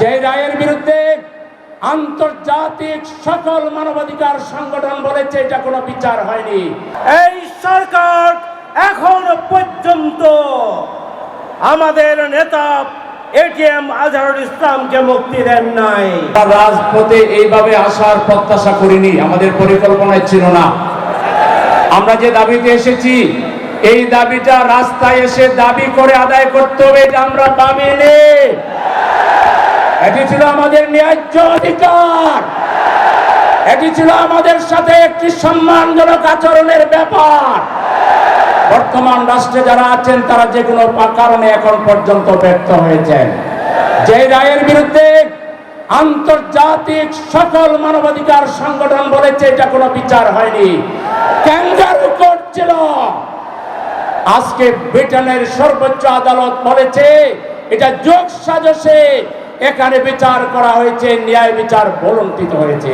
যে রায়ের বিরুদ্ধে আন্তর্জাতিক সকল মানবাধিকার সংগঠন বলেছে এটা কোনো বিচার হয়নি। এই সরকার এখন পর্যন্ত আমাদের নেতা এটিএম আজহারুল ইসলামকে মুক্তি দেন নাই। রাজপথে এইভাবে আসার প্রত্যাশা করিনি আমাদের পরিকল্পনায় ছিল না। আমরা যে দাবিতে এসেছি এই দাবিটা রাস্তায় এসে দাবি করে আদায় করতে হবে এটা আমরা দাবি নেই এটি ছিল আমাদের ন্যায্য অধিকার। এটি ছিল আমাদের সাথে একটি সম্মানজনক আচরণের ব্যাপার। বর্তমান রাষ্ট্রে যারা আছেন, তারা যে কোনো কারণে এখন পর্যন্ত ব্যর্থ হয়েছেন। যে রায়ের বিরুদ্ধে আন্তর্জাতিক সকল মানবাধিকার সংগঠন বলেছে, এটা কোনো বিচার হয়নি। ক্যাঙ্গারু কোর্ট ছিল। আজকে ব্রিটেনের সর্বোচ্চ আদালত বলেছে, এটা যোগ সাজসে এখানে বিচার করা হয়েছে, ন্যায় বিচার বলন্তিত হয়েছে।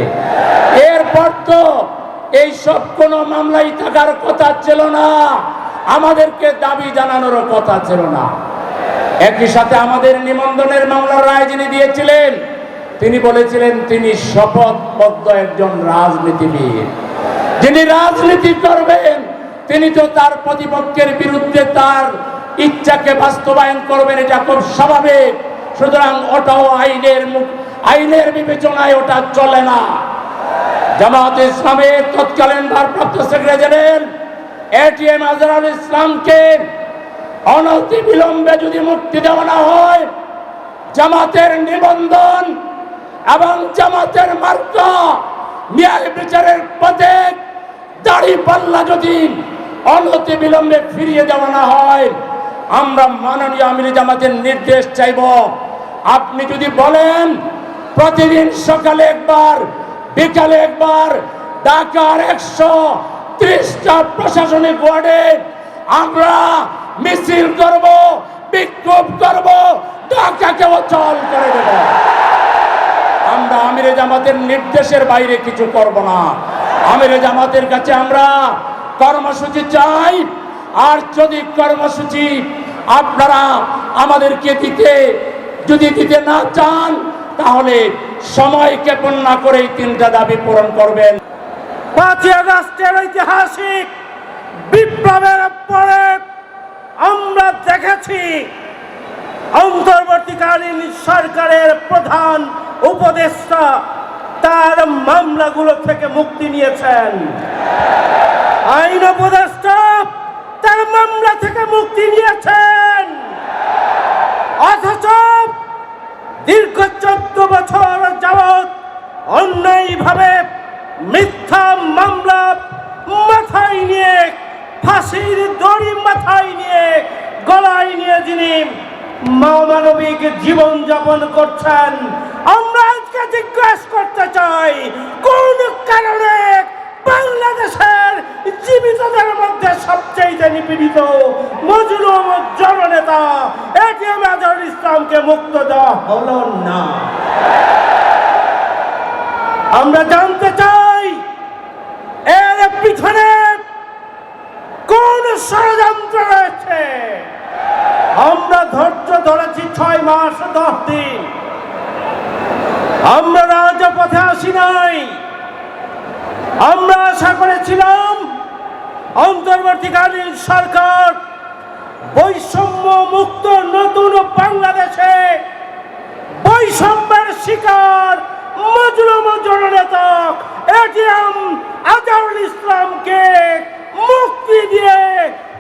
এরপর তো এই সব কোনো মামলাই থাকার কথা ছিল না, আমাদেরকে দাবি জানানোর কথা ছিল না। একই সাথে আমাদের নিবন্ধনের মামলার রায় যিনি দিয়েছিলেন, তিনি বলেছিলেন তিনি শপথবদ্ধ একজন রাজনীতিবিদ। যিনি রাজনীতি করবেন, তিনি তো তার প্রতিপক্ষের বিরুদ্ধে তার ইচ্ছাকে বাস্তবায়ন করবেন, এটা খুব স্বাভাবিক। সুতরাং ওটাও আইনের আইনের বিবেচনায় ওটা চলে না। জামাত ইসলামের তৎকালীন ভারপ্রাপ্ত সেক্রেটারি এটিএম আজহারুল ইসলামকে অনতি বিলম্বে যদি মুক্তি দেওয়া না হয়, জামাতের নিবন্ধন এবং জামাতের মার্কা ন্যায় বিচারের পথে দাড়ি পাল্লা যদি অনতি বিলম্বে ফিরিয়ে দেওয়া না হয় আমরা মাননীয় আমির জামাতের নির্দেশ চাইব। আপনি যদি বলেন, প্রতিদিন সকালে একবার, বিকালে একবার, ঢাকার একশো ত্রিশটা প্রশাসনিক ওয়ার্ডে আমরা মিছিল করব, বিক্ষোভ করব, ঢাকাকে অচল করে দেব। আমরা আমিরে জামাতের নির্দেশের বাইরে কিছু করব না। আমিরে জামাতের কাছে আমরা কর্মসূচি চাই, আর যদি কর্মসূচি আপনারা আমাদেরকে দিতে, যদি দিতে না চান, তাহলে সময় ক্ষেপণ না করেই তিনটা দাবি পূরণ করবেন। পাঁচই আগস্টের ঐতিহাসিক বিপ্লবের পরে আমরা দেখেছি অন্তর্বর্তীকালীন সরকারের প্রধান উপদেষ্টা তার মামলাগুলো থেকে মুক্তি নিয়েছেন। আইন উপদেষ্টা মুক্তি নিয়েছেন অথচ দীর্ঘ চোদ্দ বছর যাবৎ অন্যায়ভাবে মিথ্যা মামলা মাথায় নিয়ে, ফাঁসির দড়ি মাথায় নিয়ে, গলায় নিয়ে যিনি মানবিক জীবন যাপন করছেন, আমরা আজকে জিজ্ঞাসা করতে চাই, কোন কারণে বাংলাদেশের সবচেয়ে নিপীড়িত মজলুম, জননেতা, এটিএম আজহারুল ইসলামকে মুক্ত দেওয়া হলো না। আমরা জানতে চাই, এর পিছনে কোন ষড়যন্ত্র রয়েছে? আমরা ধৈর্য ধরেছি ছয় মাস দশ দিন। আমরা রাজপথে আসি নাই। আমরা আশা করেছিলাম অন্তর্বর্তীকালীন সরকার বৈষম্য মুক্ত নতুন বাংলাদেশে বৈষম্যের শিকার মজলুম জননেতা এটিএম আজহারুল ইসলামকে মুক্তি দিয়ে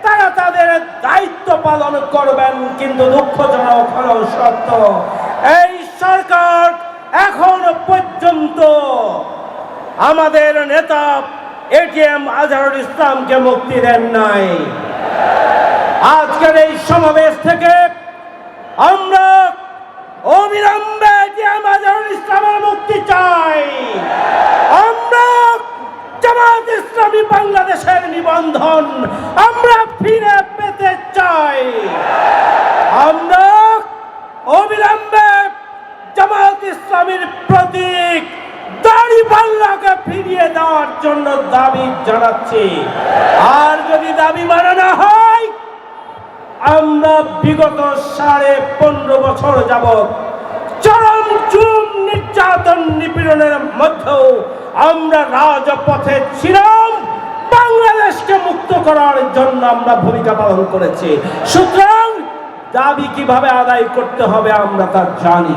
তারা তাদের দায়িত্ব পালন করবেন, কিন্তু দুঃখজনক হলো সত্য, এই সরকার এখন পর্যন্ত আমাদের নেতা এটিএম আজহারুল ইসলামকে মুক্তি দেন নাই। আজকের এই সমাবেশ থেকে আমরা অবিলম্বে এটিএম আজহারুল ইসলামের মুক্তি চাই। আমরা জামাত ইসলামী বাংলাদেশের নিবন্ধন আমরা ফিরে পেতে চাই। আমরা অবিলম্বে জামাত ইসলামীর ফিরিয়ে দেওয়ার জন্য দাবি জানাচ্ছি। আর যদি দাবি মানা না হয়, আমরা বিগত সাড়ে পনেরো বছর যাবৎ চরম চুম নির্যাতন নিপীড়নের মধ্যেও আমরা রাজপথে ছিলাম। বাংলাদেশকে মুক্ত করার জন্য আমরা ভূমিকা পালন করেছি। সুতরাং দাবি কীভাবে আদায় করতে হবে আমরা তা জানি।